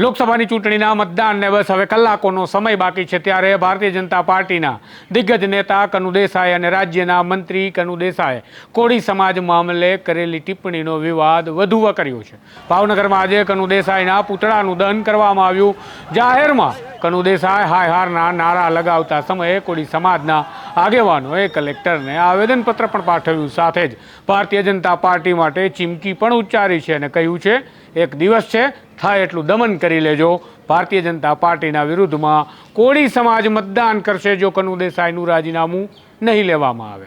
લોકસભાની ચૂંટણીના મતદાનને બસ હવે કલાકોનો સમય બાકી છે ત્યારે ભારતીય જનતા પાર્ટીના દિગ્ગજ નેતા કનુ દેસાઈ અને રાજ્યના મંત્રી કનુ દેસાઈએ કોળી સમાજ મામલે કરેલી ટિપ્પણીનો વિવાદ વધુ વકર્યો છે. ભાવનગરમાં આજે કનુ દેસાઈના પૂતળાનું દહન કરવામાં આવ્યું. જાહેરમાં કનુ દેસાઈ હાય હારના નારા લગાવતા સમયે કોળી સમાજના આગેવાનોએ કલેક્ટરને આવેદનપત્ર પણ પાઠવ્યું. સાથે જ ભારતીય જનતા પાર્ટી માટે ચીમકી પણ ઉચ્ચારી છે અને કહ્યું છે, એક દિવસ છે થાય એટલું દમન કરી લેજો. ભારતીય જનતા પાર્ટીના વિરુદ્ધમાં કોળી સમાજ મતદાન કરશે જો કનુ દેસાઈનું રાજીનામું નહીં લેવામાં આવે.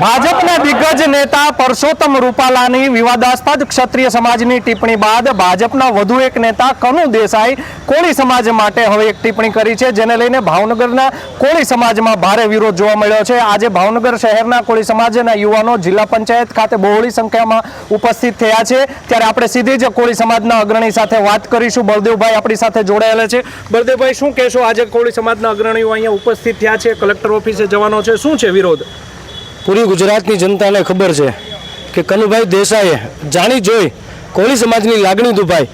ભાજપના દિગ્ગજ નેતા પરસોત્તમ રૂપાલાની વિવાદાસ્પદ ક્ષત્રિય સમાજની ટિપ્પણી બાદ ભાજપના વધુ એક નેતા કનુ દેસાઈ કોળી સમાજ માટે હવે એક ટિપ્પણી કરી છે, જેને લઈને ભાવનગરના કોળી સમાજમાં ભારે વિરોધ જોવા મળ્યો છે. આજે ભાવનગર શહેરના કોળી સમાજના યુવાનો જિલ્લા પંચાયત ખાતે બહોળી સંખ્યામાં ઉપસ્થિત થયા છે. ત્યારે આપણે સીધી જ કોળી સમાજના અગ્રણી સાથે વાત કરીશું. બળદેવભાઈ, આપણી સાથે જોડાયેલા છે. બળદેવભાઈ, શું કહેશો? આજે કોળી સમાજના અગ્રણીઓ અહીંયા ઉપસ્થિત થયા છે, કલેક્ટર ઓફિસે જવાનો છે. શું છે વિરોધ? પૂરી ગુજરાતની જનતાને ખબર છે કે કનુભાઈ દેસાઈએ જાણી જોઈ કોળી સમાજની લાગણી દુભાઈ.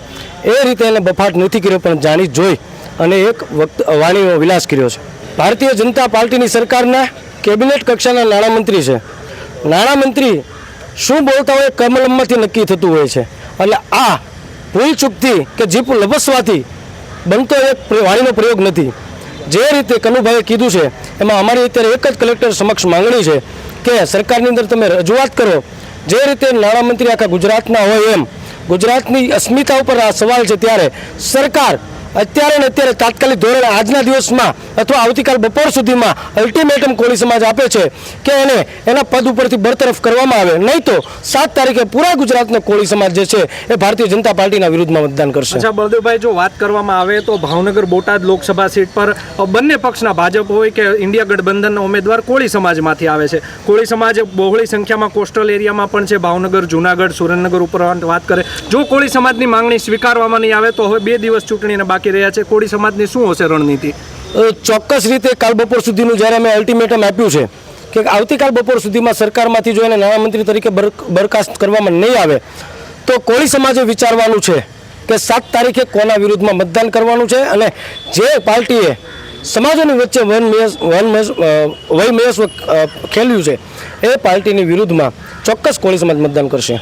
એ રીતે એને બફાટ નથી કર્યો, પણ જાણી જોઈ અને એક વક્ત વાણીનો વિલાસ કર્યો છે. ભારતીય જનતા પાર્ટીની સરકારના કેબિનેટ કક્ષાના નાણામંત્રી છે. નાણામંત્રી શું બોલતા હોય કમલમમાંથી નક્કી થતું હોય છે. એટલે આ ભૂલ ચૂકથી કે જીપ લબસવાથી બનતો એક વાણીનો પ્રયોગ નથી. જે રીતે કનુભાઈએ કીધું છે, એમાં અમારી અત્યારે એક જ કલેક્ટર સમક્ષ માંગણી છે કે સરકારની અંદર તમે રજૂઆત કરો. જે રીતે નાણામંત્રી આખા ગુજરાતના હોય એમ. ગુજરાતની અસ્મિતા ઉપર આ સવાલ છે ત્યારે સરકાર અત્યારે ને અત્યારે તાત્કાલિક ધોરણે આજના દિવસમાં અથવા આવતીકાલ બપોર સુધીમાં અલ્ટિમેટમ કોળી સમાજ આપે છે કે એને એના પદ ઉપરથી બરતરફ કરવામાં આવે. નહીં તો સાત તારીખે પૂરા ગુજરાતનો કોળી સમાજ જે છે એ ભારતીય જનતા પાર્ટીના વિરુદ્ધમાં મતદાન કરશે. અચ્છા, બળદેવભાઈ, જો વાત કરવામાં આવે તો ભાવનગર બોટાદ લોકસભા સીટ પર બંને પક્ષના ભાજપ હોય કે ઇન્ડિયા ગઠબંધનના ઉમેદવાર કોળી સમાજમાંથી આવે છે. કોળી સમાજ બહોળી સંખ્યામાં કોસ્ટલ એરિયામાં પણ છે. ભાવનગર, જુનાગઢ, સુરેન્દ્રનગર ઉપરાંત વાત કરે. જો કોળી સમાજની માંગણી સ્વીકારવામાં નહીં આવે તો હવે બે દિવસ ચૂંટણીને બાકી રહ્યા છે? કોળી સમાજની શું હશે રણનીતિ? ચોક્કસ રીતે કાલ બપોર સુધીનું જ્યારે અમે અલ્ટિમેટમ આપ્યું છે કે આવતીકાલ બપોર સુધીમાં સરકારમાંથી જો એને નાણામંત્રી તરીકે બરખાસ્ત કરવામાં નહીં આવે, તો કોળી સમાજે વિચારવાનું છે કે સાત તારીખે કોના વિરુદ્ધમાં મતદાન કરવાનું છે અને જે પાર્ટીએ સમાજોની વચ્ચે વન મેસ વન મેસ વય મેસ ખેલ્યું છે, એ પાર્ટીની વિરુદ્ધમાં ચોક્કસ કોળી સમાજ મતદાન કરશે.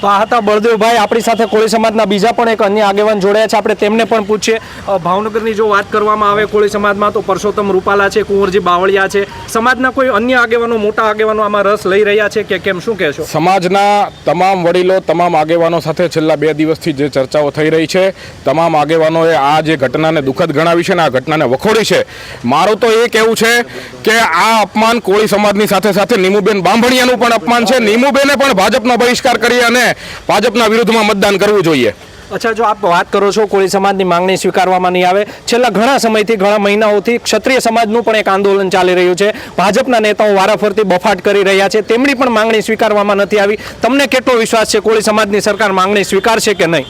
તો આ હતા બળદેવભાઈ, આપણી સાથે કોળી સમાજના બીજા પણ એક અન્ય આગેવાન જોડાયા છે. આપણે તેમને પણ પૂછીએ. ભાવનગરની જો વાત કરવામાં આવે કોળી સમાજમાં, તો પરસોત્તમ રૂપાલા છે, કુંવરજી બાવળિયા છે. સમાજના કોઈ અન્ય આગેવાનો, મોટા આગેવાનો આમાં રસ લઈ રહ્યા છે કે કેમ? શું કહેશો? સમાજના તમામ વડીલો, તમામ આગેવાનો સાથે છેલ્લા બે દિવસથી જે ચર્ચાઓ થઈ રહી છે, તમામ આગેવાનોએ આ જે ઘટનાને દુઃખદ ગણાવી છે ને આ ઘટનાને વખોડી છે. મારું તો એ કહેવું છે કે આ અપમાન કોળી સમાજની સાથે સાથે નીમુબેન બાંભણિયાનું પણ અપમાન છે. નીમુબેને પણ ભાજપનો બહિષ્કાર કરી અને ભાજપના વિરુદ્ધમાં મતદાન કરવું જોઈએ. અચ્છા, જો આપ વાત કરો છો, કોળી સમાજની માંગણી સ્વીકારવામાં નહીં આવે. છેલ્લા ઘણા સમયથી, ઘણા મહિનાઓથી ક્ષત્રિય સમાજનું પણ એક આંદોલન ચાલી રહ્યું છે. ભાજપના નેતાઓ વારાફરતી બફાટ કરી રહ્યા છે. તેમની પણ માંગણી સ્વીકારવામાં નથી આવી. તમને કેટલો વિશ્વાસ છે, કોળી સમાજની સરકાર માંગણી સ્વીકારશે કે નહીં?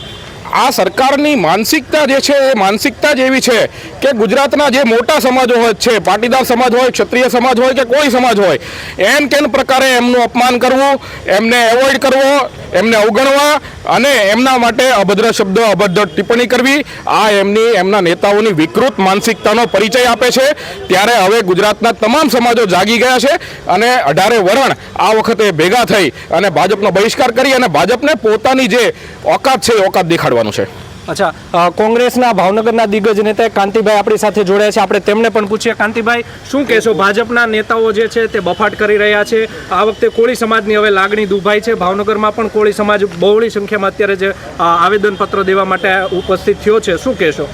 આ સરકારની માનસિકતા જે છે, એ માનસિકતા જ એવી છે કે ગુજરાતના જે મોટા સમાજો હોય છે, પાટીદાર સમાજ હોય, ક્ષત્રિય સમાજ હોય કે કોઈ સમાજ હોય એન કેન પ્રકારે એમનું અપમાન કરવું, એમને એવોઇડ કરવો, એમને અવગણવા અને એમના માટે અભદ્ર શબ્દો, અભદ્ર ટિપ્પણી કરવી, આ એમની, એમના નેતાઓની વિકૃત માનસિકતાનો પરિચય આપે છે. ત્યારે હવે ગુજરાતના તમામ સમાજો જાગી ગયા છે અને અઢારે વરણ આ વખતે ભેગા થઈ અને ભાજપનો બહિષ્કાર કરી અને ભાજપને પોતાની જે ઓકાત છે, એ ઓકાત દેખાડવાનું છે. અચ્છા કોંગ્રેસના ભાવનગરના દિગ્ગજ નેતા કાંતિભાઈ આપણી સાથે જોડાયા છે. આપણે તેમને પણ પૂછીએ. કાંતિભાઈ શું કહેશો? ભાજપના નેતાઓ જે છે તે બફાટ કરી રહ્યા છે. આ વખતે કોળી સમાજની હવે લાગણી દુભાઈ છે. ભાવનગરમાં પણ કોળી સમાજ બહોળી સંખ્યામાં અત્યારે જે આવેદનપત્ર દેવા માટે ઉપસ્થિત થયો છે. શું કહેશો?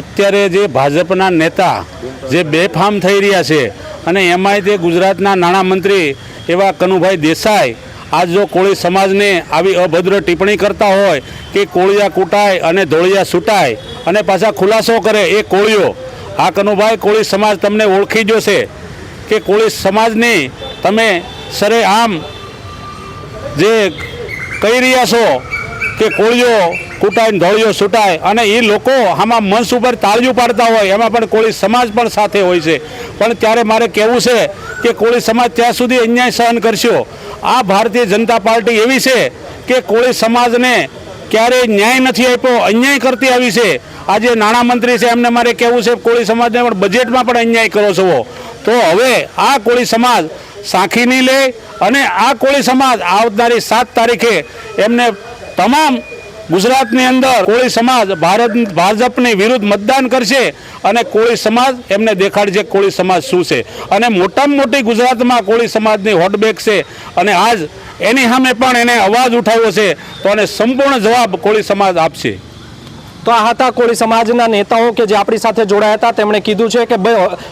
અત્યારે જે ભાજપના નેતા જે બેફામ થઈ રહ્યા છે અને એમાંય તે ગુજરાતના નાણામંત્રી એવા કનુભાઈ દેસાઈ આજ જો કોળી સમાજને આવી અભદ્ર ટિપ્પણી કરતા હોય કે કોળિયા કૂટાય અને ધોળિયા છૂટાય અને પાછા ખુલાસો કરે એ કોળીઓ, આ કનુભાઈ કોળી સમાજ તમને ઓળખી જશે કે કોળી સમાજની તમે સરેઆમ જે કહી રહ્યા છો કે કોળીઓ કૂટાય ને ધોળીઓ છૂટાય અને એ લોકો આમાં મંચ ઉપર તાળીઓ પાડતા હોય, એમાં પણ કોળી સમાજ પણ સાથે હોય છે. પણ ત્યારે મારે કહેવું છે કે કોળી સમાજ ત્યાં સુધી અન્યાય સહન કરશો. આ ભારતીય જનતા પાર્ટી એવી છે કે કોળી સમાજને ક્યારેય ન્યાય નથી આપ્યો, અન્યાય કરતી આવી છે. આજે નાણામંત્રી છે, એમને મારે કહેવું છે, કોળી સમાજને પણ બજેટમાં પણ અન્યાય કરો છો. તો હવે આ કોળી સમાજ સાખી નહીં લે અને આ કોળી સમાજ આવનારી સાત તારીખે એમને તમામ ગુજરાતની અંદર કોળી સમાજ ભારત, ભાજપની વિરુદ્ધ મતદાન કરશે અને કોળી સમાજ એમને દેખાડશે કોળી સમાજ શું છે. અને મોટામાં મોટી ગુજરાતમાં કોળી સમાજની હોટબેક છે અને આજ એની સામે પણ એને અવાજ ઉઠાવ્યો છે તો એને સંપૂર્ણ જવાબ કોળી સમાજ આપશે. તો આ હતા. કોળી સમાજના નેતાઓ કે જે આપણી સાથે જોડાયા હતા, તેમણે કીધું છે કે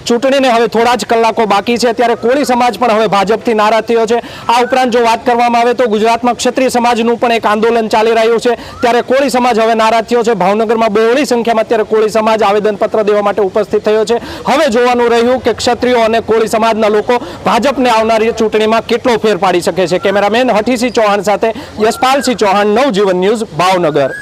ચૂંટણીને હવે થોડા જ કલાકો બાકી છે. ત્યારે કોળી સમાજ પણ હવે ભાજપથી નારા થયો છે. આ ઉપરાંત જો વાત કરવામાં આવે તો ગુજરાતમાં ક્ષત્રિય સમાજનું પણ એક આંદોલન ચાલી રહ્યું છે. ત્યારે કોળી સમાજ હવે નારાજ થયો છે. ભાવનગરમાં બહોળી સંખ્યામાં અત્યારે કોળી સમાજ આવેદનપત્ર દેવા માટે ઉપસ્થિત થયો છે. હવે જોવાનું રહ્યું કે ક્ષત્રિયો અને કોળી સમાજના લોકો ભાજપને આવનારી ચૂંટણીમાં કેટલો ફેર પાડી શકે છે. કેમેરામેન હઠીસિંહ ચૌહાણ સાથે યશપાલસિંહ ચૌહાણ, નવજીવન ન્યૂઝ, ભાવનગર.